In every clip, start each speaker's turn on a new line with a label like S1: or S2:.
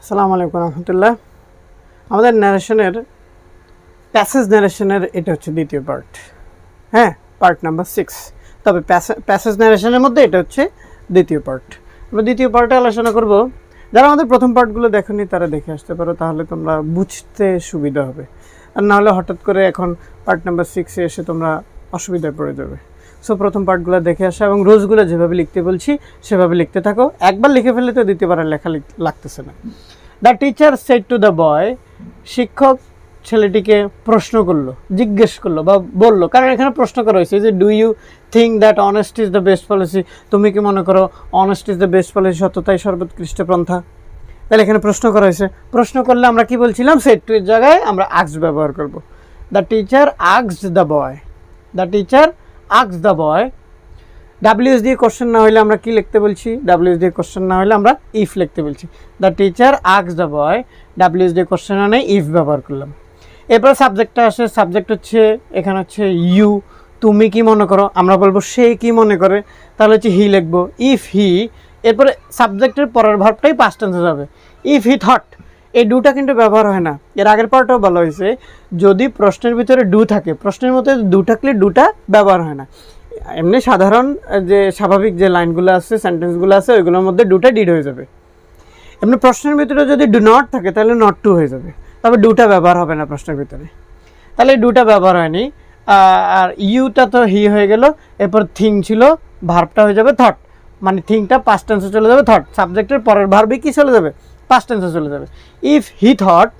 S1: আসসালামু আলাইকুম রহমতুল্লাহ। আমাদের ন্যারেশনের প্যাসেজ ন্যারেশনের এটা হচ্ছে দ্বিতীয় পার্ট হ্যাঁ পার্ট নাম্বার সিক্স তবে প্যাসেজ ন্যারেশনের মধ্যে এটা হচ্ছে দ্বিতীয় পার্ট আমরা দ্বিতীয় পার্টে আলোচনা করব। যারা আমাদের প্রথম পার্টগুলো দেখেনি, তারা দেখে আসতে পারো, তাহলে তোমরা বুঝতে সুবিধা হবে। আর নাহলে হঠাৎ করে এখন পার্ট নাম্বার সিক্সে এসে তোমরা অসুবিধায় পড়ে যাবে। সো প্রথম পার্টগুলো দেখে আসা এবং রোজগুলো যেভাবে লিখতে বলছি, সেভাবে লিখতে থাকো। একবার লিখে ফেললে তো দ্বিতীয়বার লিখ- লাগতেছে না। The teacher said to the boy শিক্ষক ছেলেটিকে প্রশ্ন করল, জিজ্ঞেস করল বা বলল, কারণ এখানে প্রশ্ন করা হয়েছে যে do you think that honest is the best policy তুমি কি মনে করো honest is the best policy সত্যতাই সর্বোৎকৃষ্ট পন্থা? তাহলে এখানে প্রশ্ন করা হয়েছে। প্রশ্ন করলে আমরা কি বলছিলাম? সেট টু এর জায়গায় আমরা আক্স ব্যবহার করব। The teacher আক্সড the boy the teacher আক্স the boy WS দিয়ে কোশ্চেন না হলে আমরা কি লিখতে বলছি? ডাব্লিউএস দিয়ে কোশ্চেন না হলে আমরা ইফ লিখতে বলছি। The teacher আক্স the boy WS দিয়ে কোশ্চেন না ইফ ব্যবহার করলাম। এরপর সাবজেক্টটা আসে সাবজেক্ট হচ্ছে, এখানে হচ্ছে ইউ তুমি কি মনে করো? আমরা বলব সে কি মনে করে? তাহলে হচ্ছে হি লিখব। ইফ হি এরপরে সাবজেক্টের পরের ভাবটাই পাস্ট টেন্সে যাবে। ইফ হি থট এই ডুটা কিন্তু ব্যবহার হয় না। এর আগের পার্টও বলা হয়েছে, যদি প্রশ্নের ভিতরে ডু থাকে, প্রশ্নের মধ্যে ডু থাকলে ডুটা ব্যবহার হয় না। এমনি সাধারণ যে স্বাভাবিক যে লাইনগুলো আছে সেন্টেন্সগুলো আছে, ওইগুলোর মধ্যে ডুটা ডিড হয়ে যাবে। এমনি প্রশ্নের ভিতরে যদি ডু নট থাকে, তাহলে নট টু হয়ে যাবে। তবে ডুটা ব্যবহার হবে না প্রশ্নের ভিতরে। তাহলে ডুটা ব্যবহার হয়নি। আর ইউটা তো হি হয়ে গেল, এরপর থিং ছিল ভার্বটা হয়ে যাবে থট মানে থিংটা পাস্ট টেন্সে চলে যাবে থট সাবজেক্টের পরের ভার্বে কি চলে যাবে? পাস্ট টেন্সে চলে যাবে। If he thought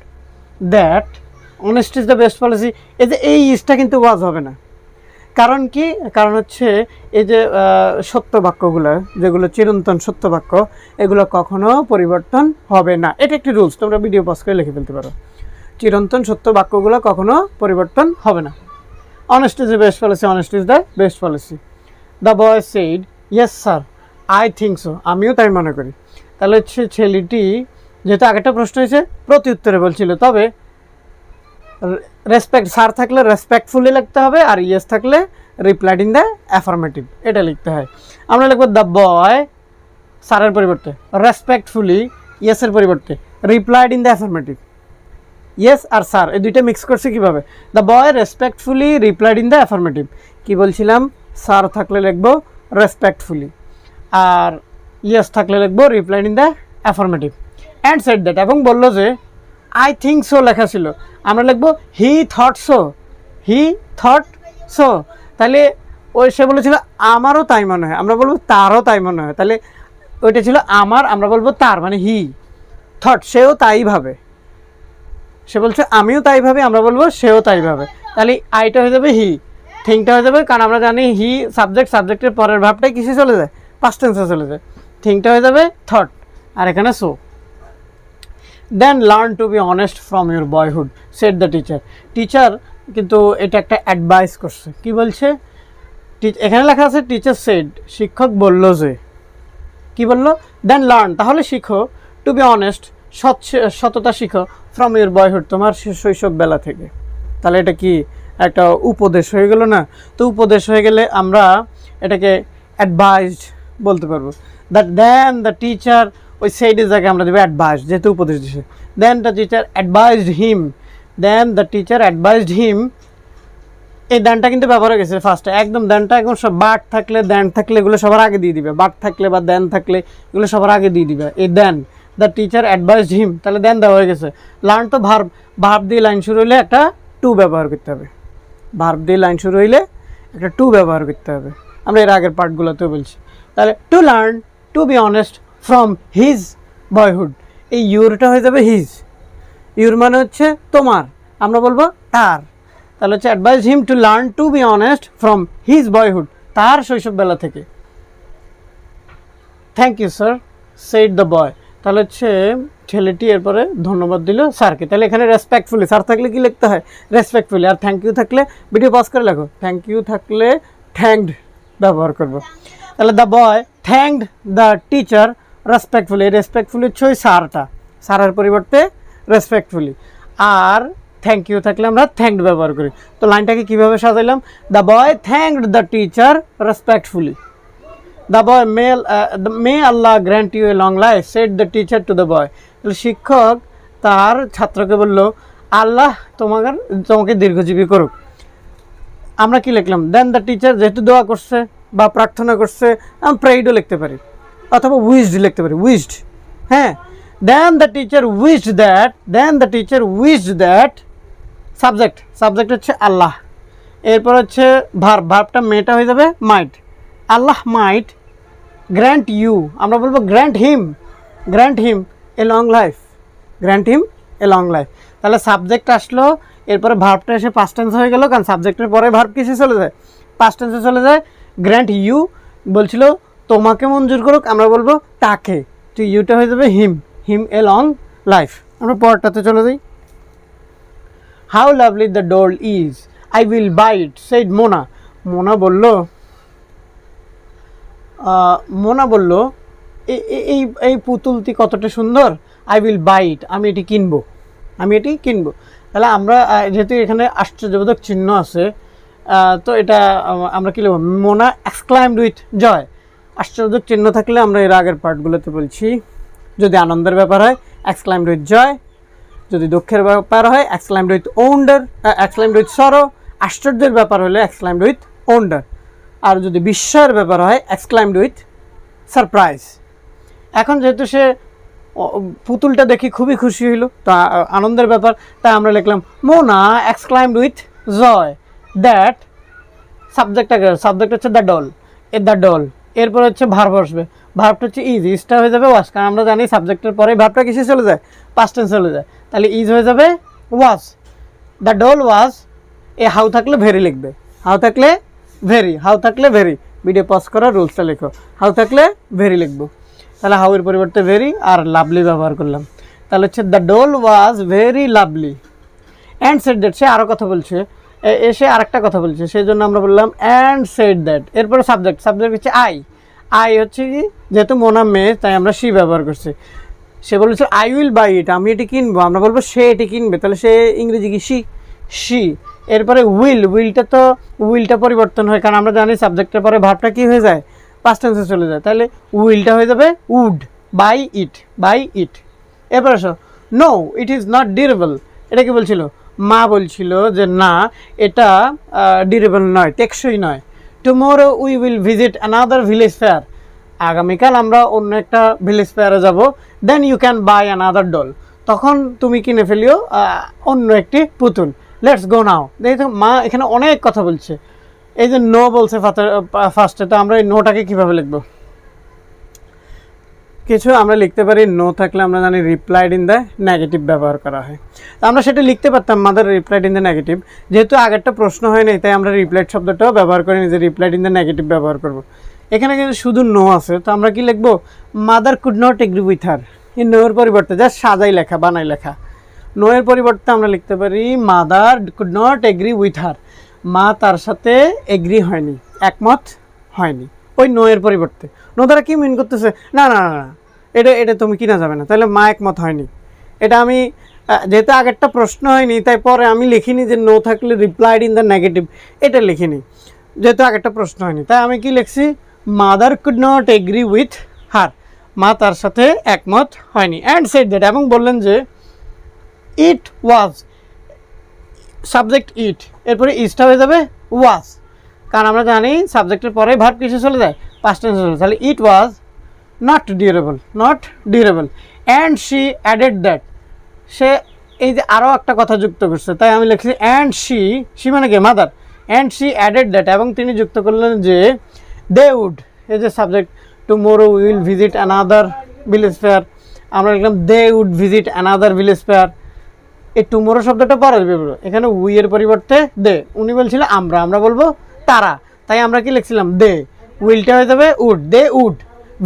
S1: that honest is the best policy এই যে এই ইজটা কিন্তু ওয়াজ হবে না। কারণ কি? কারণ হচ্ছে এই যে সত্য বাক্যগুলো যেগুলো চিরন্তন সত্য বাক্য এগুলো কখনো পরিবর্তন হবে না। এটা একটি রুলস তোমরা ভিডিও পজ করে লিখে ফেলতে পারো। চিরন্তন সত্য বাক্যগুলো কখনো পরিবর্তন হবে না। Honest is a best policy honest is the best policy the boy said yes sir I think so আমিও তাই মনে করি। তাহলে হচ্ছে ছেলেটি, যেহেতু আগেরটা প্রশ্ন হয়েছে প্রতি উত্তরে বলছিল। তবে রেসপেক্ট স্যার থাকলে রেসপেক্টফুলি লিখতে হবে আর ইয়েস থাকলে রিপ্লাইড ইন দ্য অ্যাফার্মেটিভ এটা লিখতে হয়। আমরা লিখব দ্য বয় সারের পরিবর্তে রেসপেক্টফুলি ইয়েসের পরিবর্তে replied in the affirmative yes R sir এই দুইটা মিক্স করছে কীভাবে? The boy respectfully replied in the affirmative কী বলছিলাম? স্যার থাকলে লিখব রেসপেক্টফুলি আর ইয়েস থাকলে লিখব replied in the affirmative and said that এবং বলল যে আই থিঙ্ক সো লেখা ছিল। আমরা লিখব he thought so he thought so তাহলে ওই সে বলেছিল, আমারও তাই মনে হয়। আমরা বলব, তারও তাই মনে হয়। তাহলে ওইটা ছিল আমার আমরা বলব, তার মানে হি থট সেও তাই ভাবে। সে বলছে, আমিও তাই ভাবে। আমরা বলব, সেও তাই ভাবে। তাহলে আইটা হয়ে যাবে হি থিংটা হয়ে যাবে, কারণ আমরা জানি হি সাবজেক্ট সাবজেক্টের পরের ভাবটাই কিসে চলে যায়? পাস্ট টেন্সে চলে যায়। থিংটা হয়ে যাবে থট আর এখানে so then learn to be honest from your boyhood said the teacher teacher কিন্তু এটা একটা অ্যাডভাইস করছে। কি বলছে? এখানে লেখা আছে টিচার সেড শিক্ষক বলল যে, কি বলল? দেন লার্ন তাহলে শিখো টু বি অনেস্ট সৎ সততা শিখো ফ্রম ইউর বয়হুড তোমার শৈশব বেলা থেকে। তাহলে এটা কি একটা উপদেশ হয়ে গেল না? তো উপদেশ হয়ে গেলে আমরা এটাকে অ্যাডভাইসড বলতে পারব। দ্যাট দেন দ্য টিচার ওই সেইডের জায়গায় আমরা দেবো অ্যাডভাইস যেহেতু উপদেশ দিছে। Then the teacher advised him then the teacher advised him এই দেনটা কিন্তু ব্যবহার হয়ে গেছে ফার্স্টে একদম দেনটা এখন সব বাট থাকলে দেন থাকলে এগুলো সবার আগে দিয়ে দিবে। বাট থাকলে বা দেন থাকলে এগুলো সবার আগে দিয়ে দিবে। এই then the teacher advised him তাহলে দেন দেওয়া হয়ে গেছে। লার্ন তো ভার্ব ভার্ব দিয়ে লাইন শুরু হইলে একটা টু ব্যবহার করতে হবে। ভার্ব দিয়ে লাইন শুরু হইলে একটা টু ব্যবহার করতে হবে। আমরা এর আগের পার্টগুলোতেও বলছি। তাহলে to learn to be honest from his boyhood এই ইউরটা হয়ে যাবে হিজ ইউর মানে হচ্ছে তোমার। আমরা বলব তার। তাহলে হচ্ছে advise him to learn to be honest from his boyhood তার শৈশববেলা থেকে। Thank you sir said the boy তাহলে হচ্ছে ছেলেটি এরপরে ধন্যবাদ দিল স্যারকে। তাহলে এখানে রেসপেক্টফুলি স্যার থাকলে কি লিখতে হয়? রেসপেক্টফুলি আর থ্যাংক ইউ থাকলে ভিডিও পাস করে লেখো। থ্যাংক ইউ থাকলে থ্যাংকড ব্যবহার করব। তাহলে the boy thanked the teacher respectfully respectfully হচ্ছে সারটা। স্যারের পরিবর্তে রেসপেক্টফুলি আর থ্যাংক ইউ থাকলে আমরা থ্যাংকড ব্যবহার করি। তো লাইনটাকে কীভাবে সাজাইলাম? The boy thanked the teacher respectfully the boy may, uh, the, may Allah grant long life said the teacher to the boy শিক্ষক তার ছাত্রকে বলল আল্লাহ তোমাকে তোমাকে দীর্ঘজীবী করুক। আমরা কি লিখলাম? দেন দ্য টিচার যেহেতু দোয়া করছে বা প্রার্থনা করছে আমি প্রেইডও লিখতে পারি। অথবা উইশড লিখতে পারি উইশড হ্যাঁ? Then the teacher wished that then the teacher wished that subject subject Allah আল্লাহ। এরপর হচ্ছে ভার্ব ভার্বটা মেয়েটা হয়ে যাবে মাইট আল্লাহ মাইট গ্র্যান্ট ইউ আমরা বলব grant him grant him a long life grant him a long life তাহলে সাবজেক্ট আসলো, এরপরে ভার্বটা এসে পাস্ট টেন্স হয়ে গেল, কারণ সাবজেক্টের পরে ভার্ব কিসে চলে যায়? পাস্ট টেন্সে চলে যায় গ্র্যান্ট ইউ বলছিল তোমাকে মঞ্জুর করুক, আমরা বলব তাকে। তো ইউটা হয়ে যাবে হিম হিম এ লং লাইফ। আমরা পরটাতে চলে যাই। How lovely the doll is, I will buy it said Mona. Mona বলল মোনা বলল, "এ- এ- এই এই পুতুলটি কতটা সুন্দর? আই উইল বাইট, আমি এটি কিনবো। আমি এটি কিনবো। তাহলে আমরা যেহেতু এখানে আশ্চর্যবোধক চিহ্ন আছে তো এটা আমরা কি লিখব? মোনা এক্সক্লাইমড উইথ জয় আশ্চর্যবোধক চিহ্ন থাকলে আমরা এর আগের পার্টগুলোতে বলছি, যদি আনন্দের ব্যাপার হয় এক্সক্লাইমড উইথ জয় যদি দুঃখের ব্যাপার হয় exclaimed with wonder exclaimed with sorrow আশ্চর্যের ব্যাপার হলে এক্সক্লাইমড উইথ ওন্ডার আর যদি বিস্ময়ের ব্যাপার হয় এক্সক্লাইমড উইথ সারপ্রাইজ এখন যেহেতু সে পুতুলটা দেখি খুবই খুশি হইল, তা আনন্দের ব্যাপার, তাই আমরা লিখলাম, Mona exclaimed with joy that subject subject হচ্ছে the doll A the doll এরপর হচ্ছে ভার্ব আসবে। ভার্বটা হচ্ছে ইজ ইজটা হয়ে যাবে ওয়াজ কারণ আমরা জানি সাবজেক্টের পরে ভার্বটা কিসে চলে যায়? পাস্ট টেন্স চলে যায়। তাহলে ইজ হয়ে যাবে ওয়াজ দ্য ডল ওয়াজ এ হাউ থাকলে ভেরি লিখবে। হাউ থাকলে ভেরি হাউ থাকলে ভেরি ভিডিও পজ করার রুলসটা লেখো। হাউ থাকলে ভেরি লিখব। তাহলে হাউ এর পরিবর্তে ভেরি আর লাভলি ব্যবহার করলাম। তাহলে হচ্ছে the doll was very lovely and said that সে আরও কথা বলছে। এসে আরেকটা কথা বলছে সেই জন্য আমরা বললাম অ্যান্ড সেট দ্যাট এরপরে সাবজেক্ট সাবজেক্ট হচ্ছে আই আই হচ্ছে কি? যেহেতু মোনা মেয়ে, তাই আমরা সি ব্যবহার করছি। সে বলেছে আই উইল বাই ইট আমি এটি কিনবো। আমরা বলব, সে এটি কিনবে। তাহলে সে ইংরেজি কি? সি সি এরপরে উইল উইলটা তো উইলটা পরিবর্তন হয়, কারণ আমরা জানি সাবজেক্টের পরে ভাবটা কি হয়ে যায়? পাস্ট টেন্সে চলে যায়। তাহলে উইলটা হয়ে যাবে would buy it buy it এরপর আসো no it is not durable এটা কি বলছিল? মা বলছিল যে, না, এটা ডিউরেবল নয়, টেকসই নয়। Tomorrow we will visit another village fair আগামীকাল আমরা অন্য একটা ভিলেজ ফেয়ারে যাব। Then you can buy another doll তখন তুমি কিনে ফেলিও অন্য একটি পুতুল। লেটস গো নাও দেখো, মা এখানে অনেক কথা বলছে। এই যে নো বলছে ফার্স্টে তো আমরা এই নোটাকে কীভাবে লিখব? কিছু আমরা লিখতে পারি নো থাকলে আমরা জানি রিপ্লাইড ইন দ্য নেগেটিভ ব্যবহার করা হয়। তো আমরা সেটা লিখতে পারতাম mother replied in the negative যেহেতু আগেরটা প্রশ্ন হয় নাই, তাই আমরা রিপ্লাইড শব্দটাও ব্যবহার করিনি যে রিপ্লাইড ইন দ্য নেগেটিভ ব্যবহার করব। এখানে কিন্তু শুধু নো আছে, তো আমরা কি লিখব? Mother could not agree with her এই নো এর পরিবর্তে যা সাজাই লেখা, বানাই লেখা। নো এর পরিবর্তে আমরা লিখতে পারি mother could not agree with her মা তার সাথে এগ্রি হয়নি, একমত হয়নি। ওই নো এর পরিবর্তে। নো দ্বারা কি মিন করতেছে? না না না না। এটা এটা তুমি কিনা যাবে না। তাহলে মা একমত হয়নি। এটা আমি যেহেতু আগেরটা প্রশ্ন হয়নি, তাই পরে আমি লিখিনি যে নো থাকলে রিপ্লাইড ইন দ্য নেগেটিভ এটা লিখিনি। যেহেতু আগেরটা প্রশ্ন হয়নি, তাই আমি কি লিখছি? Mother could not agree with her মা তার সাথে একমত হয়নি। অ্যান্ড সেট দ্যাট এবং বললেন যে ইট ওয়াজ সাবজেক্ট ইট এরপরে ইজটা হয়ে যাবে ওয়াজ কারণ আমরা জানি সাবজেক্টের পরে ভার্ব কিসে চলে যায়? টেন্সে চলে তাহলে it was not durable not durable and she added that সে এই যে আরও একটা কথা যুক্ত করছে, তাই আমি লিখছি অ্যান্ড শি শি মানে কি mother and she added that এবং তিনি যুক্ত করলেন যে দে উড এই যে subject tomorrow will visit another village fair আমরা লিখলাম they would visit another village fair এই টুমোরো শব্দটা পরে বেরোলো এখানে উই এর পরিবর্তে দে উনি বলছিল আমরা আমরা বলব তারা। তাই আমরা কি লিখছিলাম দে উইলটা হয়ে যাবে would they would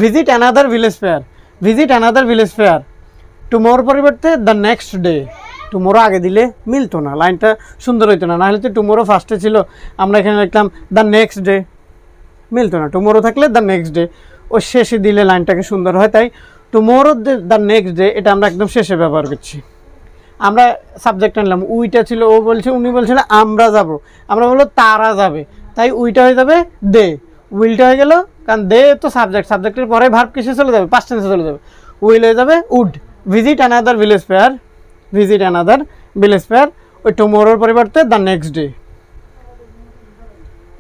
S1: visit another village fair visit another village fair tomorrow পরিবর্তে দ্য নেক্সট ডে টুমোরো আগে দিলে মিলতো না, লাইনটা সুন্দর হইতো না। নাহলে তো টুমোরো ফার্স্টে ছিল। আমরা এখানে লিখলাম দ্য নেক্সট ডে মিলতো না। টুমোরো থাকলে দ্য নেক্সট ডে ও শেষে দিলে লাইনটাকে সুন্দর হয়, তাই টুমোরো দ্য নেক্সট ডে এটা আমরা একদম শেষে ব্যবহার করছি। আমরা সাবজেক্ট আনলাম, উইটা ছিল, ও বলছে, উনি বলছিল, আমরা যাব। আমরা বলল তারা যাবে। তাই উইটা হয়ে যাবে, দে। উইলটা হয়ে গেল কারণ দে তো সাবজেক্ট সাবজেক্টের পরে ভার্ব কিসে চলে যাবে? পাঁচ টেন্সে চলে যাবে। উইল হয়ে যাবে would visit another village fair visit another village fair ওই টুমোরোর পরিবর্তে the next day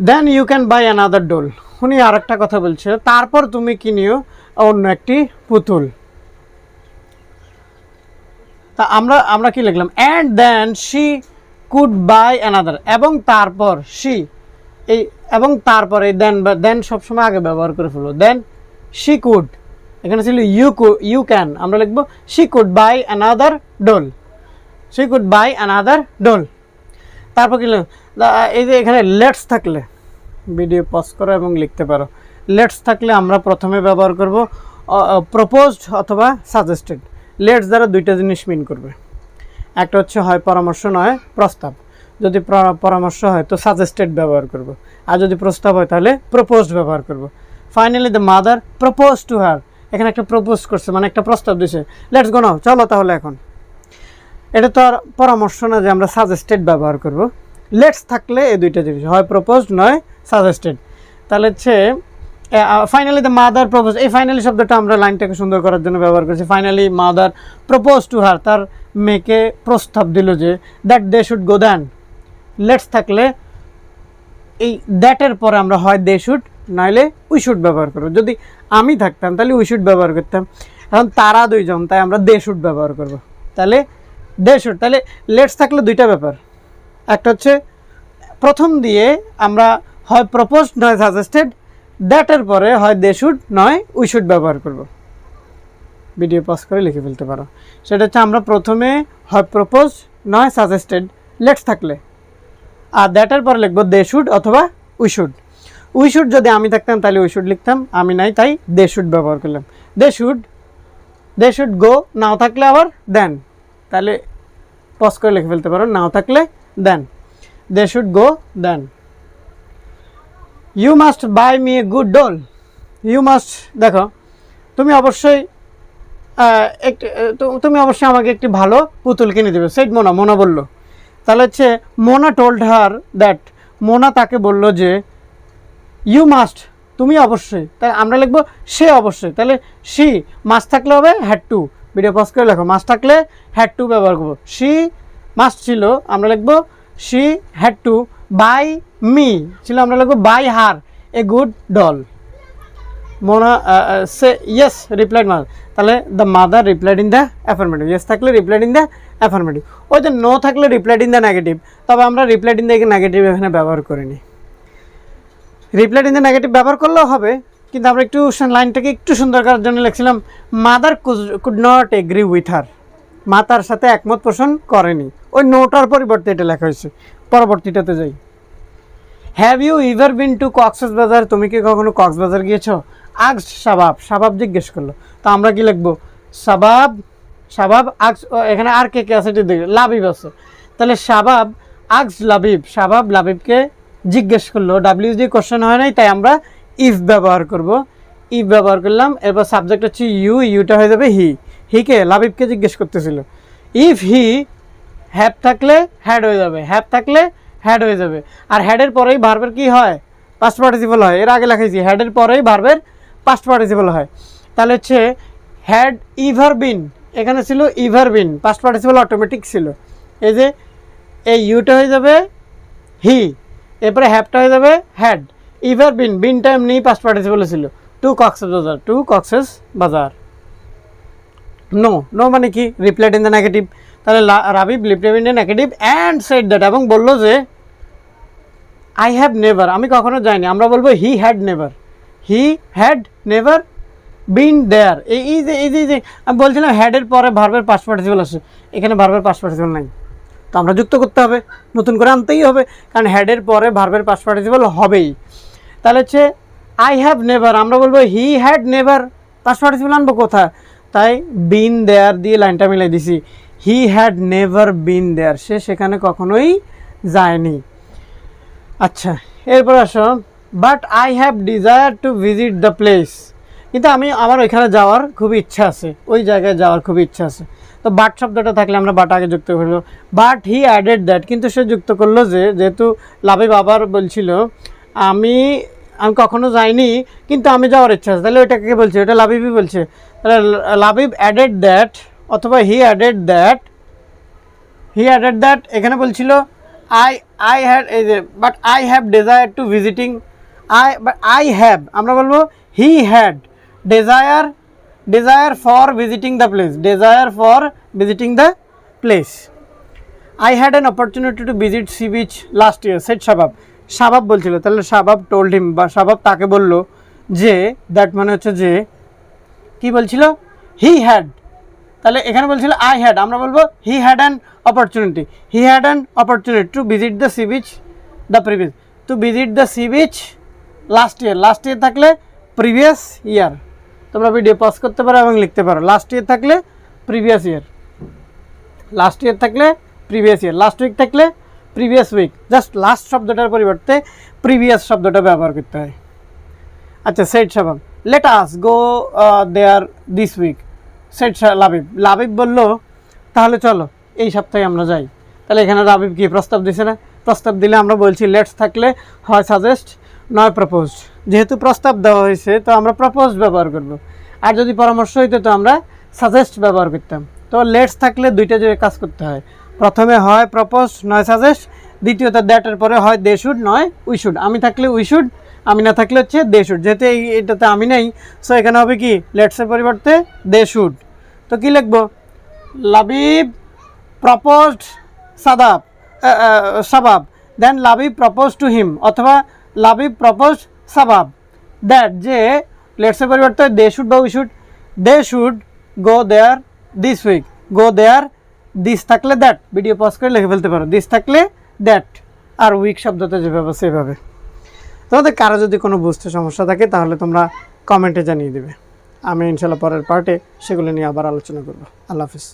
S1: then you can buy another doll উনি আর একটা কথা বলছে, তারপর তুমি কিনিও অন্য একটি পুতুল। তা আমরা আমরা কি লিখলাম? And then she could buy another এবং তারপর শি এই, এবং তারপরে দেন বা দেন সবসময় আগে ব্যবহার করে ফেলব। দেন শি কুড এখানে ছিল ইউ ইউ ক্যান আমরা লিখব she could buy another doll she could buy another doll তারপর কি এই যে এখানে লেটস থাকলে ভিডিও পজ করো এবং লিখতে পারো। লেটস থাকলে আমরা প্রথমে ব্যবহার করব প্রপোজড অথবা সাজেস্টেড লেটস দ্বারা দুইটা জিনিস মিন করবে। একটা হচ্ছে হয় পরামর্শ, নয় প্রস্তাব। যদি পরামর্শ হয়, তো সাজেস্টেড ব্যবহার করব। আর যদি প্রস্তাব হয়, তাহলে প্রপোজড ব্যবহার করব। Finally the mother propose to her এখানে একটা প্রপোজ করছে মানে একটা প্রস্তাব দিছে। লেটস গো নাও চলো তাহলে এখন। এটা তো আর পরামর্শ না যে আমরা সাজেস্টেড ব্যবহার করব। লেটস থাকলে এই দুইটা জিনিস, হয় প্রপোজড নয় সাজেস্টেড তাহলে হচ্ছে ফাইনালি দ্য মাদার প্রপোজ এই ফাইনালি শব্দটা আমরা লাইনটাকে সুন্দর করার জন্য ব্যবহার করছি। Finally mother propose to her তার মেয়েকে প্রস্তাব দিল যে that they should go then let's থাকলে এই দ্যাটের পরে আমরা হয় দে শুড নইলে উই শুড ব্যবহার করব। যদি আমি থাকতাম, তাহলে উই শুড ব্যবহার করতাম। এখন তারা দুইজন, তাই আমরা দে শুড ব্যবহার করব। তাহলে দে শুড তাহলে লেটস থাকলে দুইটা ব্যাপার। একটা হচ্ছে, প্রথম দিয়ে আমরা হয় প্রপোজ নয় সাজেস্টেড দ্যাটের পরে হয় দে শুড নয় উই শুড ব্যবহার করব। ভিডিও পজ করে লিখে ফেলতে পারো। সেটা হচ্ছে আমরা প্রথমে হয় প্রপোজ নয় সাজেস্টেড লেটস থাকলে। আর দ্যাটার পরে লিখব দে শুড অথবা উই শুড উই শুড যদি আমি থাকতাম, তাহলে উই শুড লিখতাম। আমি নাই, তাই দে শুড ব্যবহার করলাম। দে শুড দে শুড গো নাও থাকলে আবার দেন। তাহলে পজ করে লিখে ফেলতে পারো, নাও থাকলে then. They should go then. You must buy me a good doll you must দেখো, তুমি অবশ্যই একটি তুমি অবশ্যই আমাকে একটি ভালো পুতুল কিনে দেবে। সেট মোনা মোনা বলল। তাহলে হচ্ছে Mona told her that Mona তাকে বলল যে ইউ মাস্ট তুমি অবশ্যই। তাই আমরা লিখব, সে অবশ্যই। তাহলে সি মাস্ট থাকলে হবে হ্যাড টু ভিডিও পজ করে লেখো মাস্ট থাকলে হ্যাড টু ব্যবহার করব। সি মাস্ট ছিল, আমরা লিখব she had to buy me ছিল, আমরা লিখব buy her a good doll Mona say yes replied mother তাহলে the mother replied in the affirmative yes থাকলে রিপ্লাইড ইন দ্য অ্যাফার্মেটিভ ওই যে নো থাকলে রিপ্লাইড ইন দ্য নেগেটিভ তবে আমরা রিপ্লাইড ইন দ্য নেগেটিভ এখানে ব্যবহার করিনি। রিপ্লাইড ইন দ্য নেগেটিভ ব্যবহার করলেও হবে, কিন্তু আমরা একটু লাইনটাকে একটু সুন্দর করার জন্য লিখছিলাম mother could not agree with her মা তার সাথে একমত পোষণ করেনি। ওই নোটার পরিবর্তে এটা লেখা হয়েছে। পরবর্তীটাতে যাই। Have you ever been to Cox's Bazar তুমি কি কখনো কক্সবাজার গিয়েছো? আগস সাবাব সাবাব জিজ্ঞেস করল। তো আমরা কি লিখব? সাবাব সাবাব আগস ও, এখানে আর কে কে আছে এটি দেখি লাবিব আছে। তাহলে সাবাব আগস লাবিব সাবাব লাবিবকে জিজ্ঞেস করল। ডাব্লিউ ডি কোশ্চেন হয় নাই তাই আমরা ইফ ব্যবহার করব। ইফ ব্যবহার করলাম এরপর সাবজেক্ট হচ্ছে ইউ ইউটা হয়ে যাবে হি হিকে লাবিবকে জিজ্ঞেস করতেছিল। ইফ হি হ্যাপ থাকলে হ্যাড হয়ে যাবে হ্যাপ থাকলে হ্যাড হয়ে যাবে। আর হ্যাডের পরেই ভার্বের কি হয়? পাস্ট পার্টিসিপল হয়। এর আগে লেখাইছি হ্যাডের পরেই ভার্বের পাস্ট পার্টিসিপল হয়। তাহলে হচ্ছে হ্যাড ইভার বিন এখানে ছিল ever been past participle automatic ছিল। এই যে, এই ইউটা হয়ে যাবে হি এরপরে হ্যাপটা হয়ে যাবে হ্যাড ইভার বিন বিনটা এমনি পাস্ট পার্টিসিপল ছিল। টু কক্সেস বাজার টু কক্সেস বাজার। নো নো মানে কি? রিপ্লাইড ইন দ্য নেগেটিভ তাহলে Rabib replied in the negative and said that এবং বলল যে আই হ্যাভ নেভার আমি কখনো যাইনি, আমরা বলব he had never he had never been there এই যে এই যে যে, আমি বলছিলাম হ্যাডের পরে ভার্বের পাস পার্টিসিপল আছে। এখানে ভার্বের পাস নাই। তো আমরা যুক্ত করতে হবে, নতুন করে আনতেই হবে, কারণ হ্যাডের পরে ভার্বের পাস হবেই। তাহলে হচ্ছে আই হ্যাভ নেভার আমরা বলব হি হ্যাড নেভার পাস আনব কোথায়? তাই বিন দেয়ার দিয়ে লাইনটা মিলাই দিছি। হি হ্যাড নেভার বিন দেয়ার সে সেখানে কখনোই যায়নি। আচ্ছা এরপর আসো। But I have desire to visit the place কিন্তু আমি আমার ওইখানে যাওয়ার খুবই ইচ্ছা আছে। ওই জায়গায় যাওয়ার খুবই ইচ্ছা আছে। তো বাট শব্দটা থাকলে আমরা বাট আগে যুক্ত করব বাট হি অ্যাডেড দ্যাট কিন্তু সে যুক্ত করল যে, যেহেতু লাভে বাবার বলছিল, আমি আমি কখনো যাইনি, কিন্তু আমি যাওয়ার ইচ্ছা আছে। তাহলে ওইটাকে বলছে? ওটা লাবিবই বলছে। তাহলে লাবিব অ্যাডেড দ্যাট অথবা he added that he added that এখানে বলছিল আই আই হ্যাড এই যে but I have desire to visiting I I have আমরা বলব he had desire desire for visiting the place desire for visiting the place I had an opportunity to visit sea beach last year said Shabab Shabab বলছিল, তাহলে শাবাব told him বা শাবাব তাকে বলল যে that মানে হচ্ছে যে, কি বলছিল? হি হ্যাড তাহলে এখানে বলছিল আই হ্যাড আমরা বলব he had an opportunity he had an opportunity to visit the sea beach the previous to visit the sea beach last year last year থাকলে প্রিভিয়াস ইয়ার তোমরা ভিডিও পজ করতে পারো এবং লিখতে পারো। লাস্ট ইয়ার থাকলে প্রিভিয়াস ইয়ার লাস্ট ইয়ার থাকলে previous year last week থাকলে প্রিভিয়াস উইক জাস্ট লাস্ট শব্দটার পরিবর্তে প্রিভিয়াস শব্দটা ব্যবহার করতে হয়। আচ্ছা said Sabab let us go there this week said Labib Labib বলল, তাহলে চলো, এই সপ্তাহে আমরা যাই। তাহলে এখানে লাবিব কি প্রস্তাব দিছে না? প্রস্তাব দিলে আমরা বলছি লেটস থাকলে হয় সাজেস্ট নয় প্রপোজড যেহেতু প্রস্তাব দেওয়া হয়েছে, তো আমরা প্রপোজ ব্যবহার করব। আর যদি পরামর্শ হইতো, তো আমরা সাজেস্ট ব্যবহার করতাম। তো লেটস থাকলে দুইটা যে কাজ করতে হয়। প্রথমে হয় প্রপোজ নয় সাজেস্ট দ্বিতীয়ত দ্যাটের পরে হয় দে শুড নয় উই শুড আমি থাকলে উই শুড আমি না থাকলে হচ্ছে দে শুড যেহেতু এই এটাতে আমি নেই সো এখানে হবে কি? লেটসের পরিবর্তে দে শুড তো কি লিখব? Labib proposed Sadab Sabab. Then Labib propose to him অথবা লাবিব প্রপোজ সাবাব। দ্যাট যে লেটসের পরিবর্তে দে শুড বা we should they should go there this week go there this থাকলে দ্যাট ভিডিও পজ করে লিখে ফেলতে পারো। দিস থাকলে দ্যাট আর উইক শব্দতে যেভাবে, সেভাবে। তোমাদের কারও যদি কোনো বুঝতে সমস্যা থাকে, তাহলে তোমরা কমেন্টে জানিয়ে দেবে। আমি ইনশাল্লাহ পরের পার্টে সেগুলো নিয়ে আবার আলোচনা করব। আল্লাহ হাফিজ।